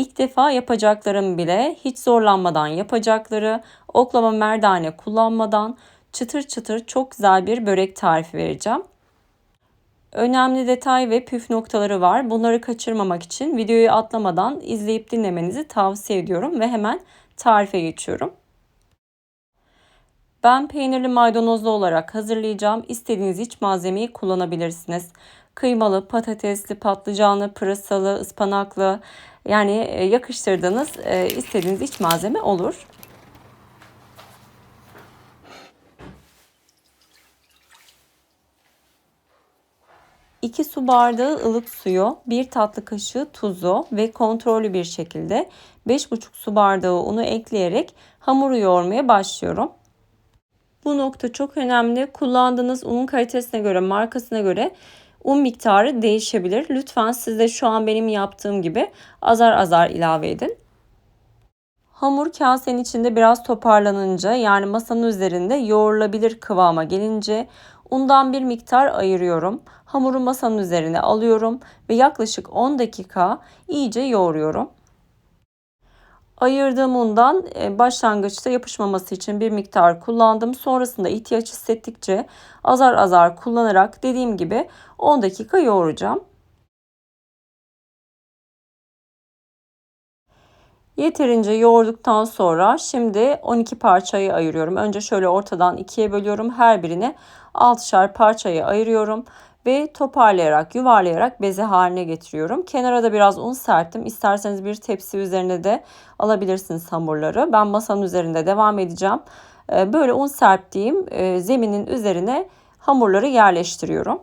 İlk defa yapacaklarım bile hiç zorlanmadan yapacakları, oklama merdane kullanmadan çıtır çıtır çok güzel bir börek tarifi vereceğim. Önemli detay ve püf noktaları var. Bunları kaçırmamak için videoyu atlamadan izleyip dinlemenizi tavsiye ediyorum ve hemen tarife geçiyorum. Ben peynirli maydanozlu olarak hazırlayacağım. İstediğiniz iç malzemeyi kullanabilirsiniz. Kıymalı, patatesli, patlıcanlı, pırasalı, ıspanaklı yani e, yakıştırdığınız e, istediğiniz iç malzeme olur. 2 su bardağı ılık suyu, 1 tatlı kaşığı tuzu ve kontrollü bir şekilde 5,5 su bardağı unu ekleyerek hamuru yoğurmaya başlıyorum. Bu nokta çok önemli. Kullandığınız unun kalitesine göre, markasına göre un miktarı değişebilir. Lütfen siz de şu an benim yaptığım gibi azar azar ilave edin. Hamur kasenin içinde biraz toparlanınca yani masanın üzerinde yoğrulabilir kıvama gelince undan bir miktar ayırıyorum. Hamuru masanın üzerine alıyorum ve yaklaşık 10 dakika iyice yoğuruyorum. Ayırdığım undan e, başlangıçta yapışmaması için bir miktar kullandım. Sonrasında ihtiyaç hissettikçe azar azar kullanarak dediğim gibi 10 dakika yoğuracağım. Yeterince yoğurduktan sonra şimdi 12 parçayı ayırıyorum. Önce şöyle ortadan ikiye bölüyorum. Her birine 6'şar parçayı ayırıyorum ve toparlayarak, yuvarlayarak beze haline getiriyorum. Kenara da biraz un serptim. İsterseniz bir tepsi üzerine de alabilirsiniz hamurları. Ben masanın üzerinde devam edeceğim. Ee, böyle un serptiğim e, zeminin üzerine hamurları yerleştiriyorum.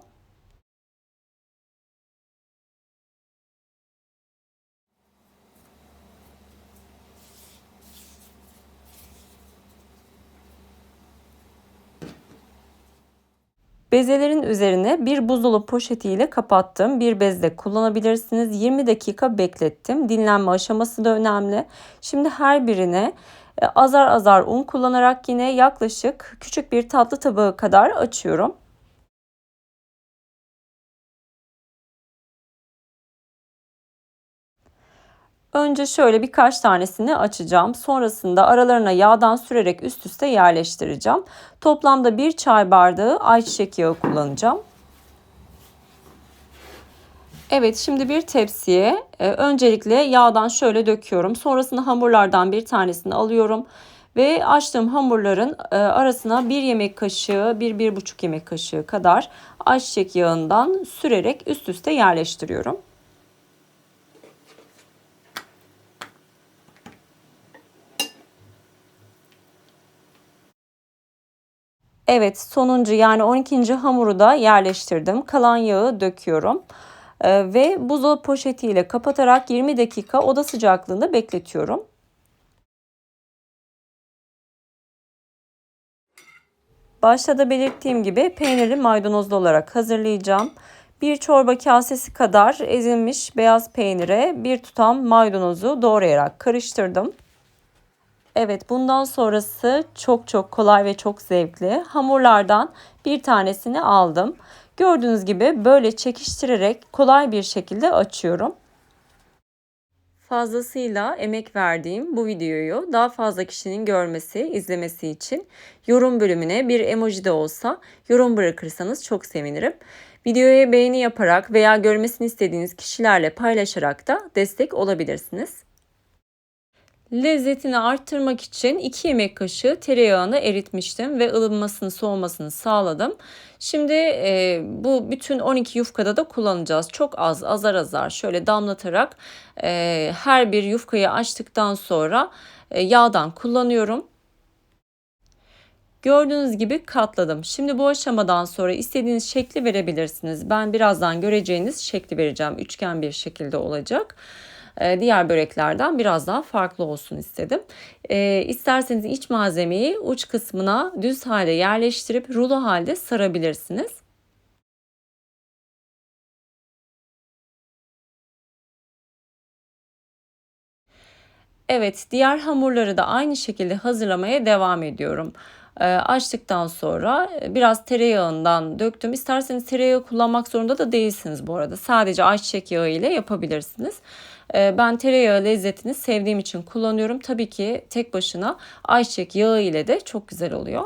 Bezelerin üzerine bir buzdolabı poşetiyle kapattım. Bir bezde kullanabilirsiniz. 20 dakika beklettim. Dinlenme aşaması da önemli. Şimdi her birine e, azar azar un kullanarak yine yaklaşık küçük bir tatlı tabağı kadar açıyorum. Önce şöyle birkaç tanesini açacağım. Sonrasında aralarına yağdan sürerek üst üste yerleştireceğim. Toplamda bir çay bardağı ayçiçek yağı kullanacağım. Evet şimdi bir tepsiye e, öncelikle yağdan şöyle döküyorum. Sonrasında hamurlardan bir tanesini alıyorum. Ve açtığım hamurların e, arasına bir yemek kaşığı, bir, bir buçuk yemek kaşığı kadar ayçiçek yağından sürerek üst üste yerleştiriyorum. Evet sonuncu yani 12. hamuru da yerleştirdim. Kalan yağı döküyorum. Ee, ve buzdolabı poşetiyle kapatarak 20 dakika oda sıcaklığında bekletiyorum. Başta da belirttiğim gibi peynirli maydanozlu olarak hazırlayacağım. Bir çorba kasesi kadar ezilmiş beyaz peynire bir tutam maydanozu doğrayarak karıştırdım. Evet bundan sonrası çok çok kolay ve çok zevkli. Hamurlardan bir tanesini aldım. Gördüğünüz gibi böyle çekiştirerek kolay bir şekilde açıyorum. Fazlasıyla emek verdiğim bu videoyu daha fazla kişinin görmesi, izlemesi için yorum bölümüne bir emoji de olsa yorum bırakırsanız çok sevinirim. Videoya beğeni yaparak veya görmesini istediğiniz kişilerle paylaşarak da destek olabilirsiniz. Lezzetini arttırmak için 2 yemek kaşığı tereyağını eritmiştim ve ılınmasını soğumasını sağladım. Şimdi e, bu bütün 12 yufkada da kullanacağız. Çok az azar azar şöyle damlatarak e, her bir yufkayı açtıktan sonra e, yağdan kullanıyorum. Gördüğünüz gibi katladım. Şimdi bu aşamadan sonra istediğiniz şekli verebilirsiniz. Ben birazdan göreceğiniz şekli vereceğim. Üçgen bir şekilde olacak. E, diğer böreklerden biraz daha farklı olsun istedim. E, isterseniz iç malzemeyi uç kısmına düz halde yerleştirip rulo halde sarabilirsiniz. Evet, diğer hamurları da aynı şekilde hazırlamaya devam ediyorum. E, açtıktan sonra biraz tereyağından döktüm. İsterseniz tereyağı kullanmak zorunda da değilsiniz bu arada. Sadece ayçiçek yağı ile yapabilirsiniz. Ee, Ben tereyağı lezzetini sevdiğim için kullanıyorum. Tabii ki tek başına ayçiçek yağı ile de çok güzel oluyor.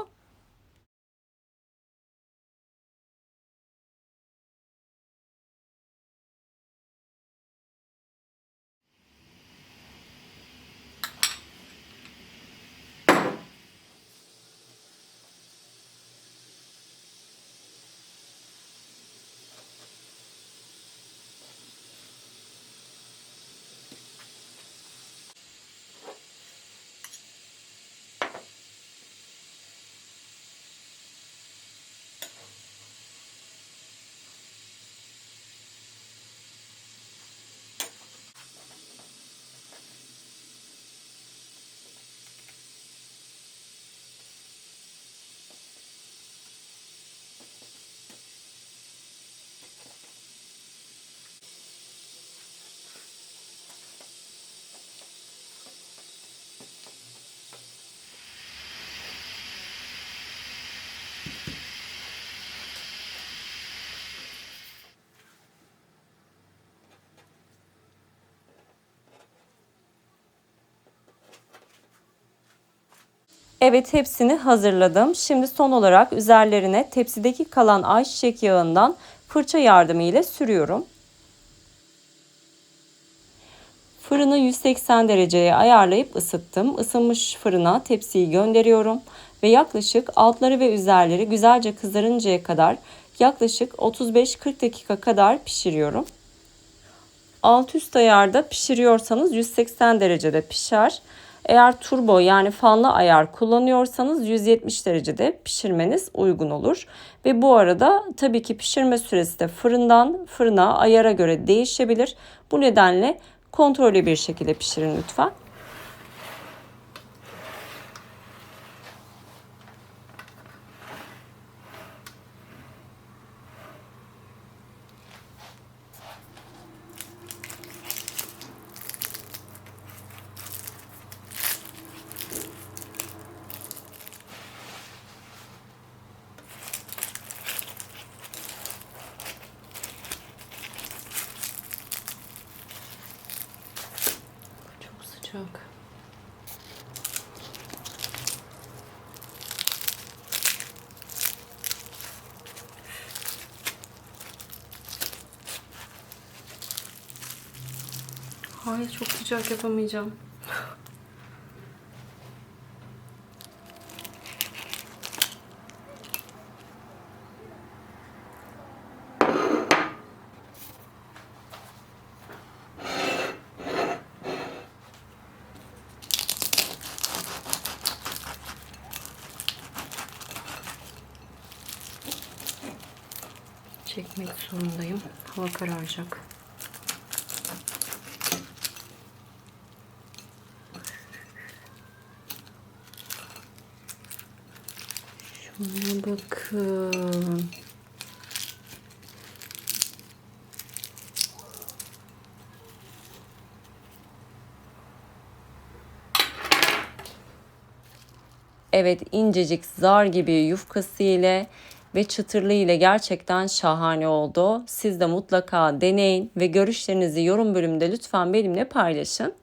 Evet hepsini hazırladım. Şimdi son olarak üzerlerine tepsideki kalan ayçiçek yağından fırça yardımı ile sürüyorum. Fırını 180 dereceye ayarlayıp ısıttım. Isınmış fırına tepsiyi gönderiyorum ve yaklaşık altları ve üzerleri güzelce kızarıncaya kadar yaklaşık 35-40 dakika kadar pişiriyorum. Alt üst ayarda pişiriyorsanız 180 derecede pişer. Eğer turbo yani fanlı ayar kullanıyorsanız 170 derecede pişirmeniz uygun olur. Ve bu arada tabii ki pişirme süresi de fırından fırına ayara göre değişebilir. Bu nedenle kontrollü bir şekilde pişirin lütfen. Sıcak. Hayır çok sıcak yapamayacağım. Çekmek zorundayım. Hava kararacak. Şuna bakın. Evet incecik zar gibi yufkası ile ve çıtırlığı ile gerçekten şahane oldu. Siz de mutlaka deneyin ve görüşlerinizi yorum bölümünde lütfen benimle paylaşın.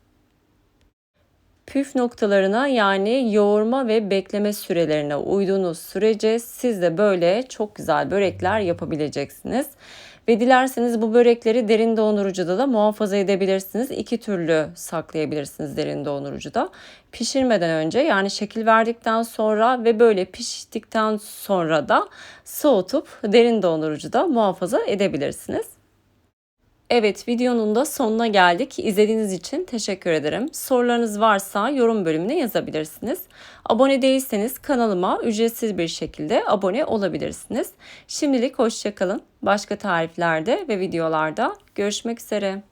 Püf noktalarına yani yoğurma ve bekleme sürelerine uyduğunuz sürece siz de böyle çok güzel börekler yapabileceksiniz. Ve dilerseniz bu börekleri derin dondurucuda da muhafaza edebilirsiniz. İki türlü saklayabilirsiniz derin dondurucuda. Pişirmeden önce yani şekil verdikten sonra ve böyle piştikten sonra da soğutup derin dondurucuda muhafaza edebilirsiniz. Evet videonun da sonuna geldik. İzlediğiniz için teşekkür ederim. Sorularınız varsa yorum bölümüne yazabilirsiniz. Abone değilseniz kanalıma ücretsiz bir şekilde abone olabilirsiniz. Şimdilik hoşçakalın. Başka tariflerde ve videolarda görüşmek üzere.